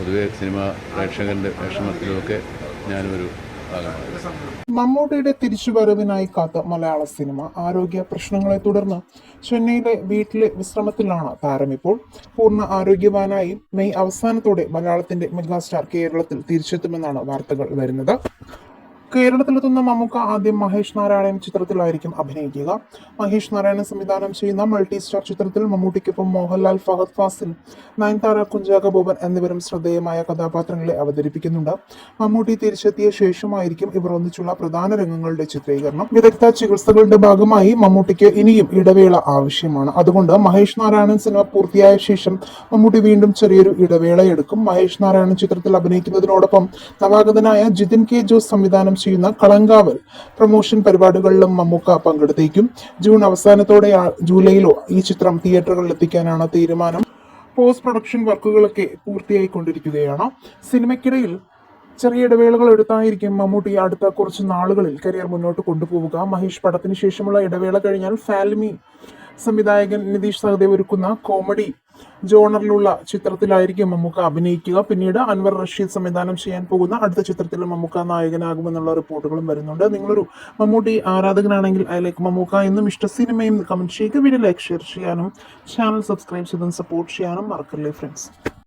പൊതുവെ സിനിമ പ്രേക്ഷകന്റെ വിഷമത്തിലുമൊക്കെ ഞാനൊരു മമ്മൂട്ടിയുടെ തിരിച്ചുവരവിനായി കാത്ത മലയാള സിനിമ ആരോഗ്യ പ്രശ്നങ്ങളെ തുടർന്ന് ചെന്നൈയിലെ വീട്ടിലെ വിശ്രമത്തിലാണ് താരം ഇപ്പോൾ. പൂർണ ആരോഗ്യവാനായി മെയ് അവസാനത്തോടെ മലയാളത്തിന്റെ മെഗാസ്റ്റാർ കേരളത്തിൽ തിരിച്ചെത്തുമെന്നാണ് വാർത്തകൾ വരുന്നത്. കേരളത്തിലെത്തുന്ന മമ്മൂക്ക ആദ്യം മഹേഷ് നാരായണൻ ചിത്രത്തിലായിരിക്കും അഭിനയിക്കുക. മഹേഷ് നാരായണൻ സംവിധാനം ചെയ്യുന്ന മൾട്ടി സ്റ്റാർ ചിത്രത്തിൽ മമ്മൂട്ടിക്കൊപ്പം മോഹൻലാൽ ഫഹദ് ഫാസിൽ നയൻതാര കുഞ്ചാക ബോബൻ എന്നിവരും ശ്രദ്ധേയമായ കഥാപാത്രങ്ങളെ അവതരിപ്പിക്കുന്നുണ്ട്. മമ്മൂട്ടി തിരിച്ചെത്തിയ ശേഷമായിരിക്കും ഇവർ ഒന്നിച്ചുള്ള പ്രധാന രംഗങ്ങളുടെ ചിത്രീകരണം. വിദഗ്ധ ചികിത്സകളുടെ ഭാഗമായി മമ്മൂട്ടിക്ക് ഇനിയും ഇടവേള ആവശ്യമാണ്. അതുകൊണ്ട് മഹേഷ് നാരായണൻ സിനിമ പൂർത്തിയായ ശേഷം മമ്മൂട്ടി വീണ്ടും ചെറിയൊരു ഇടവേള എടുക്കും മഹേഷ് നാരായണൻ ചിത്രത്തിൽ അഭിനയിക്കുന്നതിനോടൊപ്പം നവാഗതനായ ജിതിൻ കെ ജോസ് സംവിധാനം ചെയ്യുന്ന കളങ്കാവൽ പ്രൊമോഷൻ പരിപാടികളിലും മമ്മൂക്ക പങ്കെടുത്തേക്കും. ജൂൺ അവസാനത്തോടെ ജൂലൈയിലോ ഈ ചിത്രം തിയേറ്ററുകളിൽ എത്തിക്കാനാണ് തീരുമാനം. പോസ്റ്റ് പ്രൊഡക്ഷൻ വർക്കുകളൊക്കെ പൂർത്തിയായിക്കൊണ്ടിരിക്കുകയാണ്. സിനിമയ്ക്കിടയിൽ ചെറിയ ഇടവേളകൾ എടുത്തായിരിക്കും മമ്മൂട്ടി അടുത്ത കുറച്ച് നാളുകളിൽ കരിയർ മുന്നോട്ട് കൊണ്ടുപോവുക. മഹേഷ് പടത്തിന് ശേഷമുള്ള ഇടവേള കഴിഞ്ഞാൽ ഫാൽമി സംവിധായകൻ നിതീഷ് സഹദേവ് ഒരുക്കുന്ന കോമഡി ജോണറിലുള്ള ചിത്രത്തിലായിരിക്കും മമ്മൂക്ക അഭിനയിക്കുക. പിന്നീട് അൻവർ റഷീദ് സംവിധാനം ചെയ്യാൻ പോകുന്ന അടുത്ത ചിത്രത്തിൽ മമ്മൂക്ക നായകനാകുമെന്നുള്ള റിപ്പോർട്ടുകളും വരുന്നുണ്ട്. നിങ്ങളൊരു മമ്മൂട്ടി ആരാധകനാണെങ്കിൽ അതിലേക്ക് മമ്മൂക്ക എന്നും ഇഷ്ട സിനിമയും കമന്റ് ചെയ്യുക. വീഡിയോ ലൈക്ക് ഷെയർ ചെയ്യാനും ചാനൽ സബ്സ്ക്രൈബ് ചെയ്തും സപ്പോർട്ട് ചെയ്യാനും മറക്കല്ലേ ഫ്രണ്ട്സ്